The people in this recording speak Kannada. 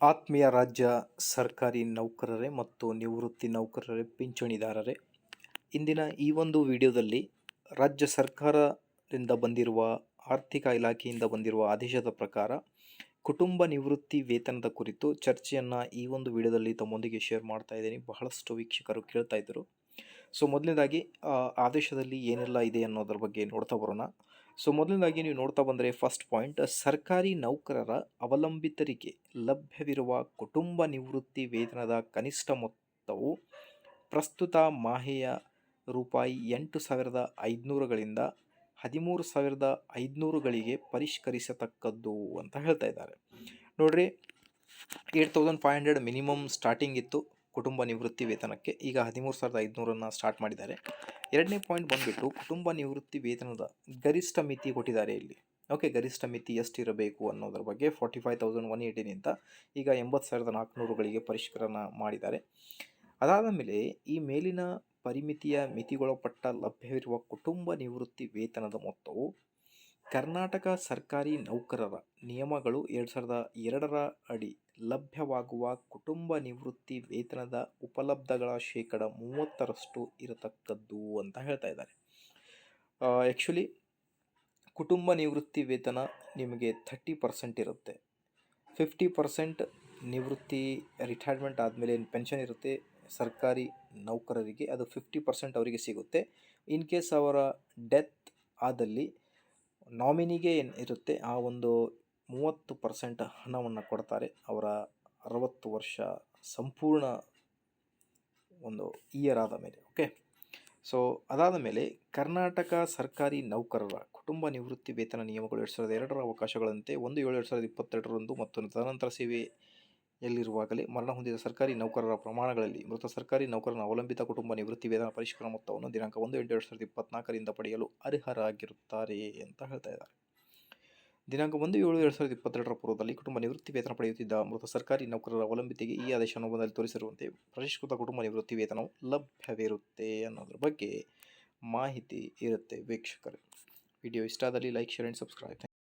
ಆತ್ಮೀಯ ರಾಜ್ಯ ಸರ್ಕಾರಿ ನೌಕರರೇ ಮತ್ತು ನಿವೃತ್ತಿ ನೌಕರರೇ, ಪಿಂಚಣಿದಾರರೇ, ಇಂದಿನ ಈ ಒಂದು ವಿಡಿಯೋದಲ್ಲಿ ರಾಜ್ಯ ಸರ್ಕಾರದಿಂದ ಬಂದಿರುವ, ಆರ್ಥಿಕ ಇಲಾಖೆಯಿಂದ ಬಂದಿರುವ ಆದೇಶದ ಪ್ರಕಾರ ಕುಟುಂಬ ನಿವೃತ್ತಿ ವೇತನದ ಕುರಿತು ಚರ್ಚೆಯನ್ನು ಈ ಒಂದು ವಿಡಿಯೋದಲ್ಲಿ ತಮ್ಮೊಂದಿಗೆ ಶೇರ್ ಮಾಡ್ತಾ ಇದ್ದೀನಿ. ಬಹಳಷ್ಟು ವೀಕ್ಷಕರು ಕೇಳ್ತಾ ಇದ್ದರು. ಸೊ, ಮೊದಲನೇದಾಗಿ ಆದೇಶದಲ್ಲಿ ಏನೆಲ್ಲ ಇದೆ ಅನ್ನೋದ್ರ ಬಗ್ಗೆ ನೋಡ್ತಾ ಬರೋಣ. ಸೊ, ಮೊದಲನೇದಾಗಿ ನೀವು ನೋಡ್ತಾ ಬಂದರೆ ಫಸ್ಟ್ ಪಾಯಿಂಟ್, ಸರ್ಕಾರಿ ನೌಕರರ ಅವಲಂಬಿತರಿಗೆ ಲಭ್ಯವಿರುವ ಕುಟುಂಬ ನಿವೃತ್ತಿ ವೇತನದ ಕನಿಷ್ಠ ಮೊತ್ತವು ಪ್ರಸ್ತುತ ಮಾಹೆಯ ರೂಪಾಯಿ ಎಂಟು ಸಾವಿರದ ಐದುನೂರುಗಳಿಂದ ಹದಿಮೂರು ಸಾವಿರದ ಐದುನೂರುಗಳಿಗೆ ಪರಿಷ್ಕರಿಸತಕ್ಕದ್ದು ಅಂತ ಹೇಳ್ತಾ ಇದ್ದಾರೆ. ನೋಡಿರಿ, eight thousand five hundred minimum starting ಇತ್ತು. ಕುಟುಂಬ ನಿವೃತ್ತಿ ವೇತನಕ್ಕೆ ಈಗ ಹದಿಮೂರು ಸಾವಿರದ ಐದುನೂರನ್ನು ಸ್ಟಾರ್ಟ್ ಮಾಡಿದ್ದಾರೆ. ಎರಡನೇ ಪಾಯಿಂಟ್ ಬಂದುಬಿಟ್ಟು ಕುಟುಂಬ ನಿವೃತ್ತಿ ವೇತನದ ಗರಿಷ್ಠ ಮಿತಿ ಕೊಟ್ಟಿದ್ದಾರೆ ಇಲ್ಲಿ. ಓಕೆ ಗರಿಷ್ಠ ಮಿತಿ ಎಷ್ಟಿರಬೇಕು ಅನ್ನೋದ್ರ ಬಗ್ಗೆ ಫಾರ್ಟಿ ಫೈವ್ ತೌಸಂಡ್ ಒನ್ ಏಯ್ಟಿನಿಂದ ಈಗ ಎಂಬತ್ತು ಸಾವಿರದ ನಾಲ್ಕುನೂರುಗಳಿಗೆ ಪರಿಷ್ಕರಣ ಮಾಡಿದ್ದಾರೆ. ಅದಾದ ಮೇಲೆ ಈ ಮೇಲಿನ ಪರಿಮಿತಿಯ ಮಿತಿಗೊಳಪಟ್ಟ ಲಭ್ಯವಿರುವ ಕುಟುಂಬ ನಿವೃತ್ತಿ ವೇತನದ ಮೊತ್ತವು ಕರ್ನಾಟಕ ಸರ್ಕಾರಿ ನೌಕರರ ನಿಯಮಗಳು ಎರಡು ಸಾವಿರದ ಎರಡರ ಅಡಿ ಲಭ್ಯವಾಗುವ ಕುಟುಂಬ ನಿವೃತ್ತಿ ವೇತನದ ಉಪಲಬ್ಧಗಳ ಶೇಕಡ ಮೂವತ್ತರಷ್ಟು ಇರತಕ್ಕದ್ದು ಅಂತ ಹೇಳ್ತಾ ಇದ್ದಾರೆ. ಆ್ಯಕ್ಚುಲಿ ಕುಟುಂಬ ನಿವೃತ್ತಿ ವೇತನ ನಿಮಗೆ ಥರ್ಟಿ ಪರ್ಸೆಂಟ್ ಇರುತ್ತೆ. ಫಿಫ್ಟಿ ಪರ್ಸೆಂಟ್ ನಿವೃತ್ತಿ ರಿಟೈರ್ಮೆಂಟ್ ಆದಮೇಲೆ ಏನು ಪೆನ್ಷನ್ ಇರುತ್ತೆ. ಸರ್ಕಾರಿ ನೌಕರರಿಗೆ ಅದು ಫಿಫ್ಟಿ ಪರ್ಸೆಂಟ್ ಅವರಿಗೆ ಸಿಗುತ್ತೆ. ಇನ್ ಕೇಸ್ ಅವರ ಡೆತ್ ಆದಲ್ಲಿ ನಾಮಿನಿಗೆ ಏನು ಇರುತ್ತೆ? ಆ ಒಂದು ಮೂವತ್ತು ಪರ್ಸೆಂಟ್ ಹಣವನ್ನು ಕೊಡ್ತಾರೆ. ಅವರ ಅರವತ್ತು ವರ್ಷ ಸಂಪೂರ್ಣ ಒಂದು ಇಯರ್ ಆದ ಮೇಲೆ ಓಕೆ ಸೊ ಅದಾದ ಮೇಲೆ ಕರ್ನಾಟಕ ಸರ್ಕಾರಿ ನೌಕರರ ಕುಟುಂಬ ನಿವೃತ್ತಿ ವೇತನ ನಿಯಮಗಳು ಎರಡು ಸಾವಿರದ ಎರಡರ ಅವಕಾಶಗಳಂತೆ ಒಂದು ಏಳು ಎರಡು ಸಾವಿರದ ಇಪ್ಪತ್ತೆರಡರಂದು ಮತ್ತು ತದನಂತರ ಸೇವೆಯಲ್ಲಿರುವಾಗಲೇ ಮರಣ ಹೊಂದಿದ ಸರ್ಕಾರಿ ನೌಕರರ ಪ್ರಮಾಣಗಳಲ್ಲಿ ಮೃತ ಸರ್ಕಾರಿ ನೌಕರನ ಅವಲಂಬಿತ ಕುಟುಂಬ ನಿವೃತ್ತಿ ವೇತನ ಪರಿಷ್ಕರಣ ಮೊತ್ತವನ್ನು ದಿನಾಂಕ ಒಂದು ಎಂಟು ಎರಡು ಸಾವಿರದ ಇಪ್ಪತ್ನಾಲ್ಕರಿಂದ ಪಡೆಯಲು ಅರ್ಹರಾಗಿರುತ್ತಾರೆ ಅಂತ ಹೇಳ್ತಾ ಇದ್ದಾರೆ. ದಿನಾಂಕ ಒಂದು ಏಳು ಎರಡು ಸಾವಿರದ ಇಪ್ಪತ್ತೆರಡರ ಪೂರ್ವದಲ್ಲಿ ಕುಟುಂಬ ನಿವೃತ್ತಿ ವೇತನ ಪಡೆಯುತ್ತಿದ್ದ ಮೃತ ಸರ್ಕಾರಿ ನೌಕರರ ಅವಲಂಬಿತಿಗೆ ಈ ಆದೇಶ ಅನುಬಂಧದಲ್ಲಿ ತೋರಿಸಿರುವಂತೆ ಪರಿಷ್ಕೃತ ಕುಟುಂಬ ನಿವೃತ್ತಿ ವೇತನವು ಲಭ್ಯವಿರುತ್ತೆ ಅನ್ನೋದ್ರ ಬಗ್ಗೆ ಮಾಹಿತಿ ಇರುತ್ತೆ ವೀಕ್ಷಕರೇ. ವಿಡಿಯೋ ಇಷ್ಟ ಆದಲ್ಲಿ ಲೈಕ್, ಶೇರ್ ಆ್ಯಂಡ್ ಸಬ್ಸ್ಕ್ರೈಬ್.